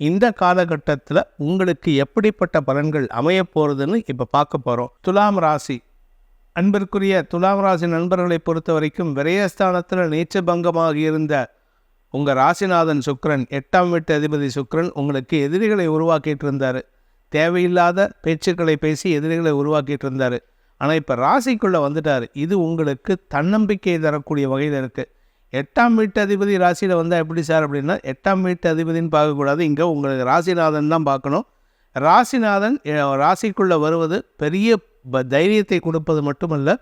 இந்த காலகட்டத்தில் உங்களுக்கு எப்படிப்பட்ட பலன்கள் அமைய போகிறதுன்னு இப்போ பார்க்க போகிறோம் துலாம் ராசி. அன்பிற்குரிய துலாம் ராசி நண்பர்களை பொறுத்த வரைக்கும் விரயஸ்தானத்தில் நீச்சபங்கமாக இருந்த உங்கள் ராசிநாதன் சுக்கிரன் எட்டாம் வீட்டு அதிபதி சுக்ரன் உங்களுக்கு எதிரிகளை உருவாக்கிட்டு இருந்தார். தேவையில்லாத பேச்சுக்களை பேசி எதிரிகளை உருவாக்கிட்டு இருந்தார். ஆனால் இப்போ ராசிக்குள்ளே வந்துட்டார். இது உங்களுக்கு தன்னம்பிக்கை தரக்கூடிய வகையில் இருக்குது எட்டாம் வீட்டு அதிபதி ராசியில் வந்தால் எப்படி சார் அப்படின்னா எட்டாம் வீட்டு அதிபதின்னு பார்க்கக்கூடாது. இங்கே உங்களுக்கு ராசிநாதன் தான் பார்க்கணும். ராசிநாதன் ராசிக்குள்ளே வருவது பெரிய ப தைரியத்தை கொடுப்பது மட்டுமல்ல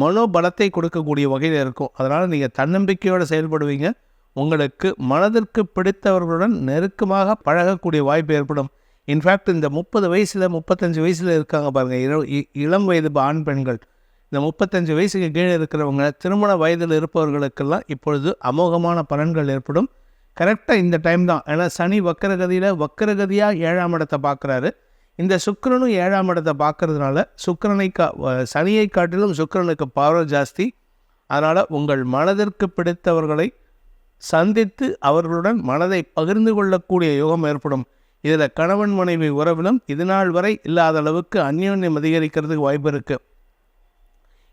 மனோபலத்தை கொடுக்கக்கூடிய வகையில் இருக்கும். அதனால் நீங்கள் தன்னம்பிக்கையோடு செயல்படுவீங்க. உங்களுக்கு மனதிற்கு பிடித்தவர்களுடன் நெருக்கமாக பழகக்கூடிய வாய்ப்பு ஏற்படும். இன்ஃபேக்ட் இந்த முப்பது வயசில் முப்பத்தஞ்சு வயசில் இருக்காங்க பாருங்கள் இ- இளம் வயது ஆண் பெண்கள். இந்த முப்பத்தஞ்சு வயசுக்கு கீழே இருக்கிறவங்க திருமண வயதில் இருப்பவர்களுக்கெல்லாம் இப்பொழுது அமோகமான பலன்கள் ஏற்படும். கரெக்டாக இந்த டைம் தான். ஏன்னா சனி வக்கரகதியில் வக்கரகதியாக ஏழாம் இடத்தை பார்க்குறாரு. இந்த சுக்கரனும் ஏழாம் இடத்தை பார்க்கறதுனால சுக்கரனை கா சனியை காட்டிலும் சுக்கிரனுக்கு பவர் ஜாஸ்தி. அதனால் உங்கள் மனதிற்கு பிடித்தவர்களை சந்தித்து அவர்களுடன் மனதை பகிர்ந்து கொள்ளக்கூடிய யோகம் ஏற்படும். இதில் கணவன் மனைவி உறவிலும் இதுநாள் வரை இல்லாத அளவுக்கு அந்யோன்யம் அதிகரிக்கிறதுக்கு வாய்ப்பு இருக்குது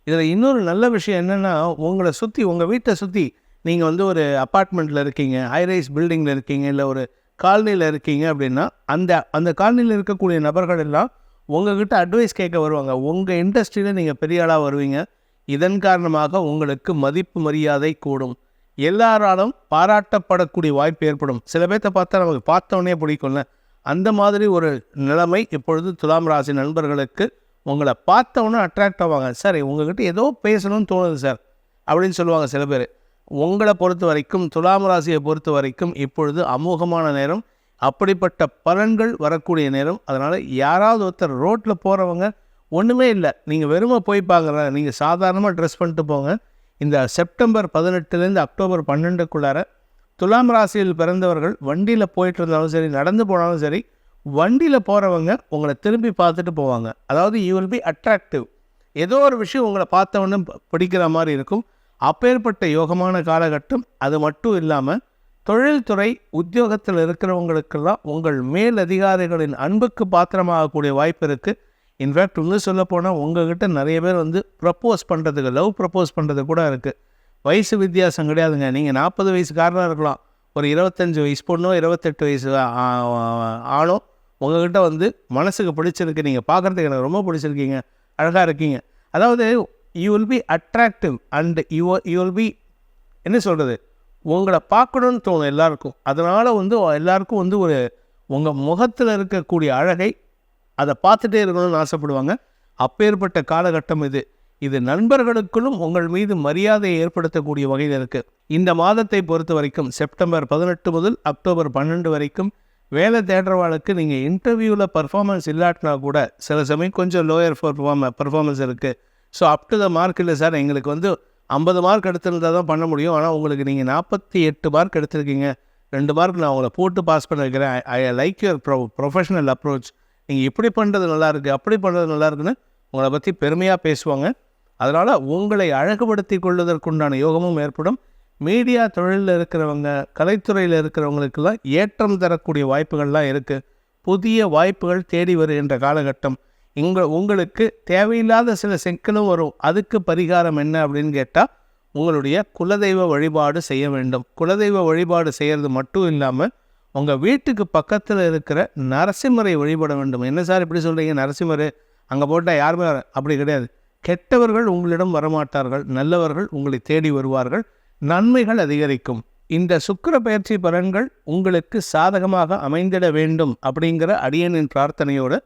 இதில் இன்னொரு நல்ல விஷயம் என்னென்னா உங்களை சுற்றி உங்கள் வீட்டை சுற்றி நீங்கள் வந்து ஒரு அப்பார்ட்மெண்ட்டில் இருக்கீங்க ஹைரைஸ் பில்டிங்கில் இருக்கீங்க இல்லை ஒரு காலனியில் இருக்கீங்க அப்படின்னா அந்த அந்த காலனியில் இருக்கக்கூடிய நபர்கள் எல்லாம் உங்ககிட்ட அட்வைஸ் கேட்க வருவாங்க. உங்கள் இண்டஸ்ட்ரியில் நீங்கள் பெரிய ஆளாக வருவீங்க. இதன் காரணமாக உங்களுக்கு மதிப்பு மரியாதை கூடும். எல்லாராலும் பாராட்டப்படக்கூடிய வாய்ப்பு ஏற்படும். சில பேர்த்த பார்த்தா நமக்கு பார்த்தோன்னே பிடிக்கும்ல. அந்த மாதிரி ஒரு நிலைமை இப்பொழுது துலாம் ராசி நண்பர்களுக்கு உங்களை பார்த்தவொன்னே அட்ராக்ட் ஆவாங்க. சார் உங்ககிட்ட ஏதோ பேசணும்னு தோணுது சார். அப்படின்னு சொல்லுவாங்க சில பேர். உங்களை பொறுத்த வரைக்கும் துலாம் ராசியை பொறுத்த வரைக்கும் இப்பொழுது அமோகமான நேரம் அப்படிப்பட்ட பலன்கள் வரக்கூடிய நேரம். அதனால் யாராவது ஒருத்தர் ரோட்டில் போகிறவங்க ஒன்றுமே இல்லை. நீங்கள் வெறுமை போய் பார்க்குற நீங்கள் சாதாரணமாக ட்ரெஸ் பண்ணிட்டு போங்க. இந்த செப்டம்பர் பதினெட்டுலேருந்து அக்டோபர் பன்னெண்டுக்குள்ளார துலாம் ராசியில் பிறந்தவர்கள் வண்டியில் போயிட்டு இருந்தாலும் சரி நடந்து போனாலும் சரி வண்டியில் போகிறவங்க உங்களை திரும்பி பார்த்துட்டு போவாங்க. அதாவது யூ வில் பி அட்ராக்டிவ் ஏதோ ஒரு விஷயம் உங்களை பார்த்தவொன்னே ப- பிடிக்கிற மாதிரி இருக்கும். அப்பேற்பட்ட யோகமான காலகட்டம் அது மட்டும் இல்லாமல் தொழில்துறை உத்தியோகத்தில் இருக்கிறவங்களுக்கெல்லாம் உங்கள் மேல் அதிகாரிகளின் அன்புக்கு பாத்திரமாகக்கூடிய வாய்ப்பு இருக்குது இன்ஃபேக்ட் இன்னும் சொல்லப்போனால் உங்ககிட்ட நிறைய பேர் வந்து ப்ரப்போஸ் பண்ணுறதுக்கு லவ் ப்ரப்போஸ் பண்ணுறது கூட இருக்குது வயசு வித்தியாசம் கிடையாதுங்க. நீங்கள் நாற்பது வயசுக்காரனாக இருக்கலாம். ஒரு இருபத்தஞ்சி வயசு பொண்ணோ இருபத்தெட்டு வயசு ஆ- ஆணோ உங்ககிட்ட வந்து மனசுக்கு பிடிச்சிருக்கு நீங்கள் பார்க்குறதுக்கு எனக்கு ரொம்ப பிடிச்சிருக்கீங்க அழகாக இருக்கீங்க. அதாவது you will be attractive and you you will be என்ன சொல்கிறது உங்களை பார்க்கணும்னு தோணும் எல்லாருக்கும். அதனால் வந்து எல்லாருக்கும் வந்து ஒரு உங்கள் முகத்தில் இருக்கக்கூடிய அழகை அதை பார்த்துட்டே இருக்கணும்னு ஆசைப்படுவாங்க. அப்பேற்பட்ட காலகட்டம் இது. இது நண்பர்களுக்குள்ளும் உங்கள் மீது மரியாதையை ஏற்படுத்தக்கூடிய வகையில் இருக்குது இந்த மாதத்தை பொறுத்த வரைக்கும் செப்டம்பர் பதினெட்டு முதல் அக்டோபர் பன்னெண்டு வரைக்கும் வேலை தேடுறவாளுக்கு நீங்கள் இன்டர்வியூவில் பர்ஃபார்மன்ஸ் இல்லாட்டினா கூட சில சமயம் கொஞ்சம் லோயர் பர்ஃபார்ம பர்ஃபார்மன்ஸ் இருக்குது so up to the mark இல்லை சார் எங்களுக்கு வந்து ஐம்பது மார்க் எடுத்திருந்தால் தான் பண்ண முடியும். ஆனால் உங்களுக்கு நீங்கள் நாற்பத்தி எட்டு மார்க் எடுத்திருக்கீங்க. ரெண்டு மார்க் நான் உங்களை போட்டு பாஸ் பண்ண வைக்கிறேன் I like your pro professional approach நீங்கள் இப்படி பண்ணுறது நல்லாயிருக்கு அப்படி பண்ணுறது நல்லா இருக்குன்னு உங்களை பற்றி பெருமையாக பேசுவாங்க. அதனால் உங்களை அழகுபடுத்தி கொள்வதற்குண்டான யோகமும் ஏற்படும். மீடியா தொழிலில் இருக்கிறவங்க கலைத்துறையில் இருக்கிறவங்களுக்கெல்லாம் ஏற்றம் தரக்கூடிய வாய்ப்புகள்லாம் இருக்குது புதிய வாய்ப்புகள் தேடி வருகின்ற காலகட்டம். இங்க உங்களுக்கு தேவையில்லாத சில சிக்கலும் வரும். அதுக்கு பரிகாரம் என்ன அப்படின்னு கேட்டால் உங்களுடைய குலதெய்வ வழிபாடு செய்ய வேண்டும். குலதெய்வ வழிபாடு செய்கிறது மட்டும் இல்லாமல் உங்கள் வீட்டுக்கு பக்கத்தில் இருக்கிற நரசிம்மரை வழிபட வேண்டும். என்ன சார் இப்படி சொல்கிறீங்க நரசிம்மர் அங்கே போட்டால் யாருமே வர- அப்படி கிடையாது. கெட்டவர்கள் உங்களிடம் வரமாட்டார்கள். நல்லவர்கள் உங்களை தேடி வருவார்கள். நன்மைகள் அதிகரிக்கும். இந்த சுக்கிர பயிற்சி பலன்கள் உங்களுக்கு சாதகமாக அமைந்திட வேண்டும் அப்படிங்கிற அடியனின் பிரார்த்தனையோடு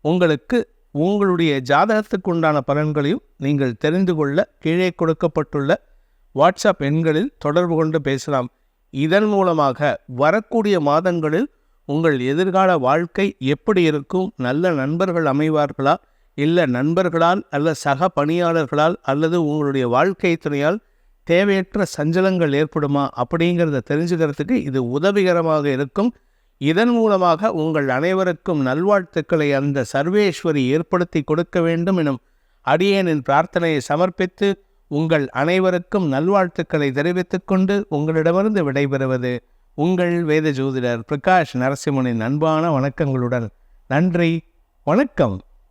உங்களுக்கு உங்களுடைய ஜாதகத்துக்கு உண்டான பலன்களையும் நீங்கள் தெரிந்து கொள்ள கீழே கொடுக்கப்பட்டுள்ள வாட்ஸ்அப் எண்களில் தொடர்பு கொண்டு பேசலாம். இதன் மூலமாக வரக்கூடிய மாதங்களில் உங்கள் எதிர்கால வாழ்க்கை எப்படி இருக்கும்? நல்ல நண்பர்கள் அமைவார்களா? இல்லை நண்பர்களால் அல்ல சக பணியாளர்களால் அல்லது உங்களுடைய வாழ்க்கை துணையால் தேவையற்ற சஞ்சலங்கள் ஏற்படுமா அப்படிங்கிறத தெரிஞ்சுக்கிறதுக்கு இது உதவிகரமாக இருக்கும். இதன் மூலமாக உங்கள் அனைவருக்கும் நல்வாழ்த்துக்களை அந்த சர்வேஸ்வரி ஏற்படுத்தி கொடுக்க வேண்டும் எனும் அடியேனின் பிரார்த்தனையை சமர்ப்பித்து உங்கள் அனைவருக்கும் நல்வாழ்த்துக்களை தெரிவித்துக் கொண்டு உங்களிடமிருந்து விடைபெறுவது உங்கள் வேத ஜோதிடர் பிரகாஷ் நரசிம்மனின் அன்பான வணக்கங்களுடன். நன்றி வணக்கம்.